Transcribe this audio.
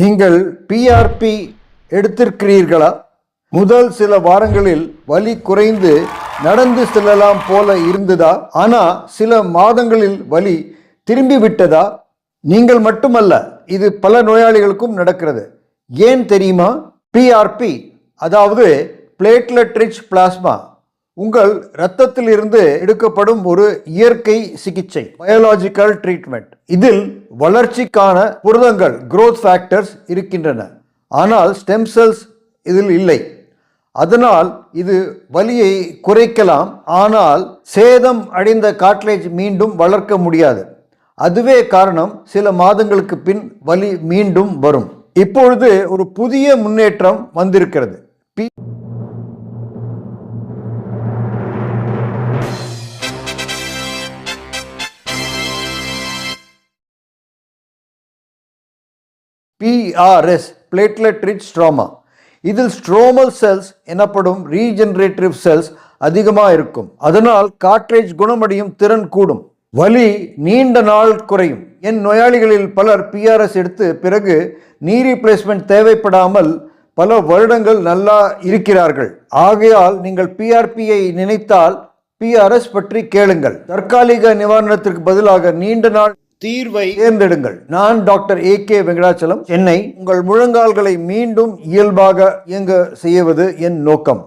நீங்கள் பிஆர்பி எடுத்திருக்கிறீர்களா? முதல் சில வாரங்களில் வலி குறைந்து நடந்து செல்லலாம் போல இருந்ததா? ஆனால் சில மாதங்களில் வலி திரும்பி விட்டதா நீங்கள் மட்டுமல்ல இது பல நோயாளிகளுக்கும் நடக்கிறது. ஏன் தெரியுமா? பிஆர்பி அதாவது பிளேட்லெட் ரிச் பிளாஸ்மா உங்கள் இரத்தத்திலிருந்து எடுக்கப்படும் ஒரு இயற்கை சிகிச்சை பயாலாஜிக்கல் ட்ரீட்மெண்ட் இதில் வளர்ச்சிக்கான புரதங்கள் குரோத் ஃபேக்டர்ஸ் இருக்கின்றன. ஆனால் ஸ்டெம் செல்ஸ் இதில் இல்லை. அதனால் இது வலியை குறைக்கலாம். ஆனால் சேதம் அடைந்த காட்லேஜ் மீண்டும் வளர்க்க முடியாது. அதுவே காரணம் சில மாதங்களுக்கு பின் வலி மீண்டும் வரும். இப்பொழுது ஒரு புதிய முன்னேற்றம் வந்திருக்கிறது. P PRS platelet rich stroma இதில் ஸ்ட்ரோமல் செல்ஸ் எனப்படும் ரீஜென்ரேட்டிவ் செல்ஸ் அதிகமாக இருக்கும். அதனால் காட்ரேஜ் குணமடையும் திறன் கூடும். வலி நீண்ட நாள் குறையும். என் நோயாளிகளில் பலர் பிஆர்எஸ் எடுத்து பிறகு நீ ரீப்ளேஸ்மெண்ட் தேவைப்படாமல் பல வருடங்கள் நல்லா இருக்கிறார்கள். ஆகையால் நீங்கள் பிஆர்பியை நினைத்தால் பிஆர்எஸ் பற்றி கேளுங்கள். தற்காலிக நிவாரணத்திற்கு பதிலாக நீண்ட நாள் தீர்வை தேர்ந்தெடுங்கள். நான் டாக்டர் ஏ கே வெங்கடாச்சலம். என்னை உங்கள் முழங்கால்களை மீண்டும் இயல்பாக இயங்க செய்வது என் நோக்கம்.